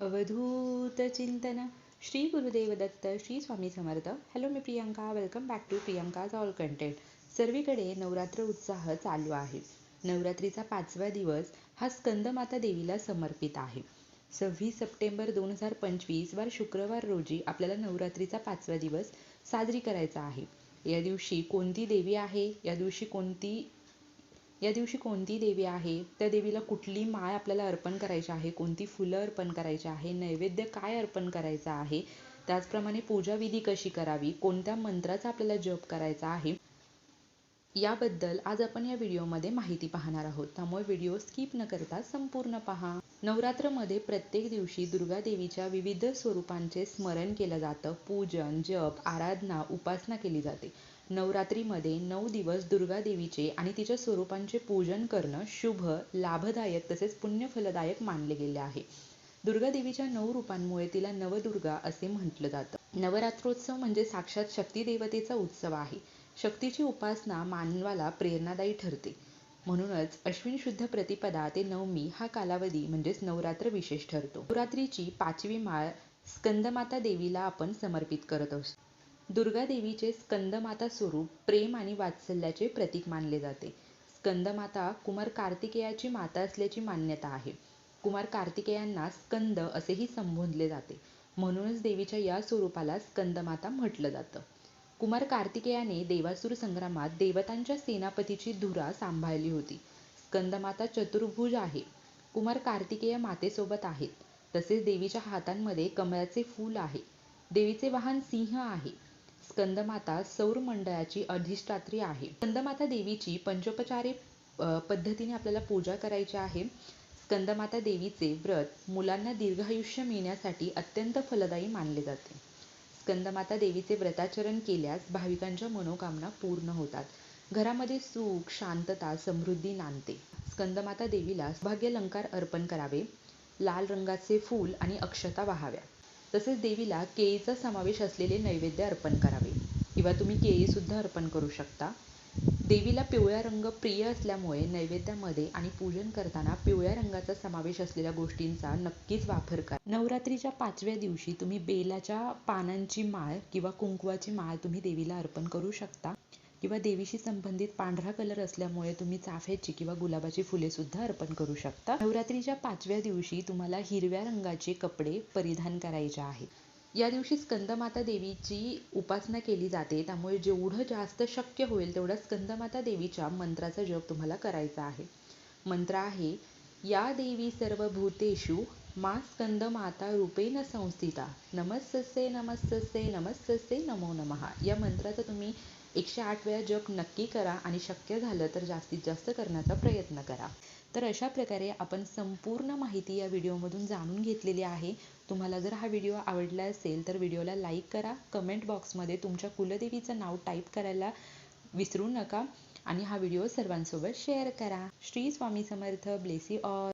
अवधूत चिंतन Shri Gurudev Datta Shri Swami Samarth. Hello me Priyanka. Welcome back to Priyanka's all content सर्वीकडे नवरात्र उत्साह चालू आहे. नवरात्रीचा पाचवा दिवस हा स्कंदमाता देवीला समर्पित आहे. सव्वीस सप्टेंबर दोन हजार पंचवीस वार शुक्रवार रोजी आपल्याला नवरात्रीचा पाचवा दिवस साजरी करायचा आहे. या दिवशी कोणती देवी आहे? या दिवशी कोणती या दिवशी कोणती देवी आहे? त्या देवीला कुठली माळ आपल्याला अर्पण करायची आहे? कोणती फुलं अर्पण करायची आहे? नैवेद्य काय अर्पण करायचा आहे? त्याचप्रमाणे पूजा विधी कशी करावी? कोणत्या मंत्राचा आपल्याला जप करायचा आहे? याबद्दल आज आपण या व्हिडिओमध्ये माहिती पाहणार आहोत. त्यामुळे व्हिडिओ स्किप न करता संपूर्ण पहा. नवरात्रमध्ये प्रत्येक दिवशी दुर्गा देवीच्या विविध स्वरूपांचे स्मरण केलं जातं. पूजन जप आराधना उपासना केली जाते. नवरात्रीमध्ये नऊ दिवस दुर्गा देवीचे आणि तिच्या स्वरूपांचे पूजन करणं शुभ लाभदायक तसेच पुण्यफलदायक मानले गेले आहे. दुर्गा देवीच्या नऊ रूपांमुळे तिला नवदुर्गा असे म्हटलं जातं. नवरात्रोत्सव म्हणजे साक्षात शक्ती देवतेचा उत्सव आहे. शक्तीची उपासना मानवाला प्रेरणादायी ठरते. म्हणूनच अश्विन शुद्ध प्रतिपदा ते नवमी हा कालावधी म्हणजेच नवरात्र विशेष ठरतो. नवरात्रीची पाचवी माळ स्कंदमाता देवीला आपण समर्पित करत असतो. दुर्गादेवीचे स्कंदमाता स्वरूप प्रेम आणि वात्सल्याचे प्रतीक मानले जाते. स्कंदमाता कुमार कार्तिकेयाची माता असल्याची मान्यता आहे. कुमार कार्तिकेयांना स्कंद असेही संबोधले जाते. म्हणूनच देवीच्या या स्वरूपाला स्कंदमाता म्हटलं जातं. कुमार कार्तिकेयाने देवासूर संग्रामात देवतांच्या सेनापतीची धुरा सांभाळली होती. स्कंदमाता चतुर्भुज आहे. कुमार कार्तिकेय मातेसोबत आहेत. तसेच देवीच्या हातांमध्ये कमळाचे फूल आहे. देवीचे वाहन सिंह आहे. स्कंदमाता सौर मंडळाची अधिष्ठात्री आहे. स्कंदमाता देवीची पंचोपचारे पद्धतीने आपल्याला पूजा करायची आहे. स्कंदमाता देवीचे व्रत मुलांना दीर्घायुष्य मिळण्यासाठी अत्यंत फलदायी मानले जाते. स्कंदमाता देवीचे व्रताचरण केल्यास भाविकांच्या मनोकामना पूर्ण होतात. घरामध्ये सुख शांतता समृद्धी नांदते. स्कंदमाता देवीला सौभाग्यलंकार अर्पण करावे. लाल रंगाचे फूल आणि अक्षता वाहाव्या. तसेच देवीला केळीचा समावेश असलेले नैवेद्य अर्पण करावे. किंवा तुम्ही केळीसुद्धा अर्पण करू शकता. देवीला पिवळा रंग प्रिय असल्यामुळे नैवेद्यामध्ये आणि पूजन करताना पिवळ्या रंगाचा समावेश असलेल्या गोष्टींचा नक्कीच वापर करा. नवरात्रीच्या पाचव्या दिवशी तुम्ही बेलाच्या पानांची माळ किंवा कुंकवाची माळ तुम्ही देवीला अर्पण करू शकता. किंवा देवीशी संबंधित पांढरा कलर असल्यामुळे तुम्ही चाफ्याची किंवा गुलाबाची फुले सुद्धा अर्पण करू शकता. नवरात्रीच्या पाचव्या दिवशी तुम्हाला हिरव्या रंगाचे कपडे परिधान करायचे आहेत या दिवशी स्कंदमाता देवीची उपासना केली जाते. त्यामुळे जेवढं जास्त शक्य होईल तेवढा स्कंदमाता देवीच्या मंत्राचा जप तुम्हाला करायचा आहे. मंत्र आहे या देवी सर्व भूतेषु मा स्कंद माता रूपेण संस्थिता. नमस्से नमस्तसे नमस्तसे नमो नमः. या मंत्राचा तुम्ही एकशे आठ वेळा जप नक्की करा आणि शक्य झालं तर जास्तीत जास्त करण्याचा प्रयत्न करा. तर अशा प्रकारे आपण संपूर्ण माहिती या व्हिडिओमधून जाणून घेतलेली आहे. तुम्हाला जर हा व्हिडिओ आवडला असेल तर व्हिडिओला लाईक करा. कमेंट बॉक्समध्ये तुमच्या कुलदेवीचं नाव टाईप करायला विसरू नका आणि हा व्हिडिओ सर्वांसोबत शेअर करा. श्री स्वामी समर्थ. Bless all.